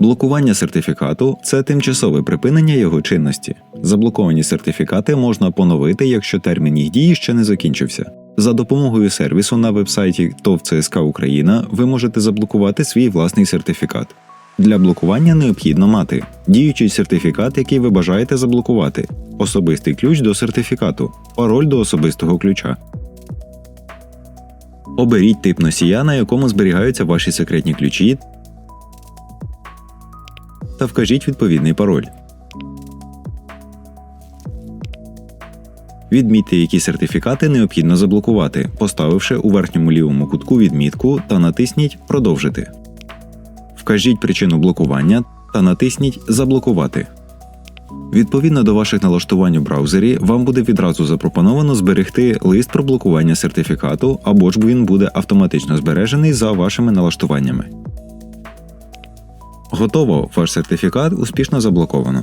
Блокування сертифікату це тимчасове припинення його чинності. Заблоковані сертифікати можна поновити, якщо термін їх дії ще не закінчився. За допомогою сервісу на вебсайті ТОВ ЦСК Україна ви можете заблокувати свій власний сертифікат. Для блокування необхідно мати діючий сертифікат, який ви бажаєте заблокувати, особистий ключ до сертифікату, пароль до особистого ключа. Оберіть тип носія, на якому зберігаються ваші секретні ключі, та вкажіть відповідний пароль. Відмітьте, які сертифікати необхідно заблокувати, поставивши у верхньому лівому кутку відмітку та натисніть Продовжити. Вкажіть причину блокування та натисніть Заблокувати. Відповідно до ваших налаштувань у браузері, вам буде відразу запропоновано зберегти лист про блокування сертифікату або ж він буде автоматично збережений за вашими налаштуваннями. Готово, ваш сертифікат успішно заблоковано.